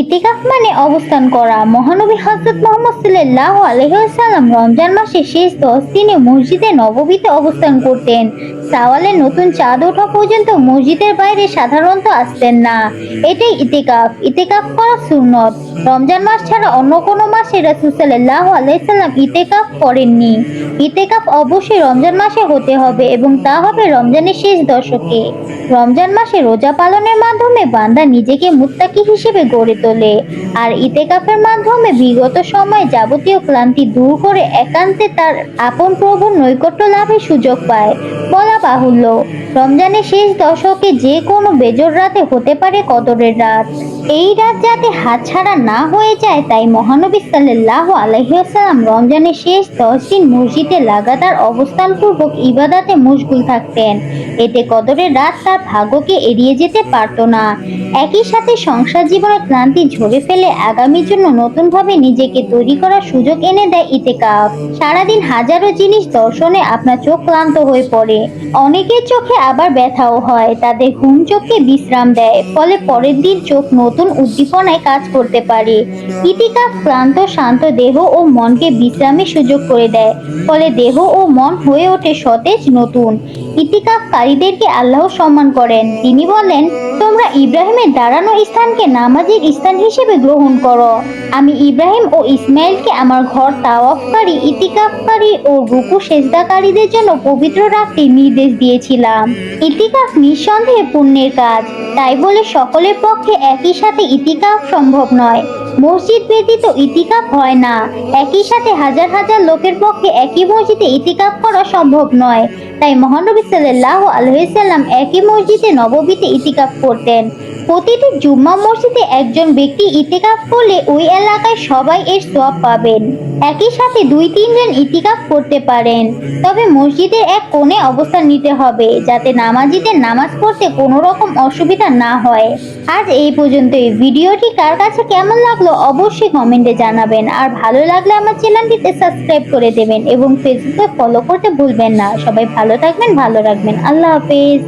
ইতিকাফ মানে অবস্থান করা। মহানবী হজরত মোহাম্মদ সাল্লাহ আলহিহাল্লাম রমজান মাসের শেষ দশ দিনে মসজিদে নববীতে অবস্থান করতেন। সাওয়ালের নতুন চাঁদ ওঠা পর্যন্ত মসজিদের বাইরে সাধারণত আসতেন না। এটাই ইতিকাফ। ইতিকাফ করা সুন্নত। রমজান মাস ছাড়া অন্য কোনো মাসে রাসুলসাল্লাহ আলাইসাল্লাম ইতেকাফ করেননি। ইতেকাফ অবশ্যই রমজান মাসে হতে হবে এবং তা হবে রমজানের শেষ দশকে। রমজান মাসে রোজা পালনের মাধ্যমে বান্দা নিজেকে মুত্তাকি হিসেবে গড়ে তোলে। আর ইতেকাফের মাধ্যমে বিগত সময় যাবতীয় ক্লান্তি দূর করে একান্তে তার আপন প্রভুর নৈকট্য লাভের সুযোগ পায়। বাহুল্য। রমজানের শেষ দশকে যে কোনো বেজর রাতে হতে পারে কদরের রাত। এই রাত যাতে হাতছাড়া না হয়ে যায়, তাই মহানবী সাল্লাহ আলহিহাল্লাম রমজানের শেষ দশ দিন মসজিদে লাগাতার অবস্থানপূর্বক ইবাদাতে মশগুল থাকতেন। এতে কদরের রাত তার ভাগ্যকে এড়িয়ে যেতে পারত না। একই সাথে সংসার জীবনের ক্লান্তি ঝরে ফেলে আগামীর জন্য নতুনভাবে নিজেকে তৈরি করার সুযোগ এনে দেয় ইতেকাফ। সারাদিন হাজারো জিনিস দর্শনে আপনার চোখ ক্লান্ত হয়ে পড়ে। অনেকের চোখে আবার ব্যথাও হয়। তাদের ঘুম চোখকে বিশ্রাম দেয়, ফলে পরের দিন চোখ নতুন উদ্দীপনায় কাজ করতে পারে। ইতিকাফ ক্লান্ত, শান্ত দেহ ও মনকে বিশ্রামের সুযোগ করে দেয়, ফলে দেহ ও মন হয়ে ওঠে সতেজ, নতুন। ইতিকাফকারীদেরকে আল্লাহ সম্মান করেন। তিনি বলেন, তোমরা ইব্রাহিমের দাঁড়ানো স্থানকে নামাজের স্থান হিসেবে গ্রহণ করো। আমি ইব্রাহিম ও ইসমাইলকে আমার ঘর তাওয়াফকারী, ইতিকাফকারী ও রুকু সেজদাকারীদের জন্য পবিত্র রাখতে নির্দেশ দিয়েছিলাম। ইতিকাফ নিঃসন্দেহে পুণ্যের কাজ। তাই বলে সকলের পক্ষে একই সাথে ইতিকাফ সম্ভব নয়। মসজিদ ব্যতীত ইতিকাফ হয় না। একই সাথে হাজার হাজার লোকের পক্ষে একই মসজিদে ইতিকাফ করা সম্ভব নয়। তাই মহানবী সাল্লাহ আলহিসাল্লাম একই মসজিদে নববীতে ইতিকাফ করতেন। প্রতিটি জুম্মা মসজিদে একজন ব্যক্তি ইতিকাফ করলে ওই এলাকায় সবাই এর সব পাবেন। একই সাথে দুই, তিনজন ইতিকাফ করতে পারেন। তবে মসজিদের এক কোণে অবস্থান নিতে হবে, যাতে নামাজিদের নামাজ পড়তে কোনো রকম অসুবিধা না হয়। আজ এই পর্যন্তই। ভিডিওটি কার কাছে কেমন লাগল অবশ্যই কমেন্টে জানাবেন। আর ভালো লাগলে আমার চ্যানেলটিতে সাবস্ক্রাইব করে দেবেন এবং ফেসবুকে ফলো করতে ভুলবেন না। সবাই ভালো থাকবেন, ভালো রাখবেন। আল্লাহ হাফেজ।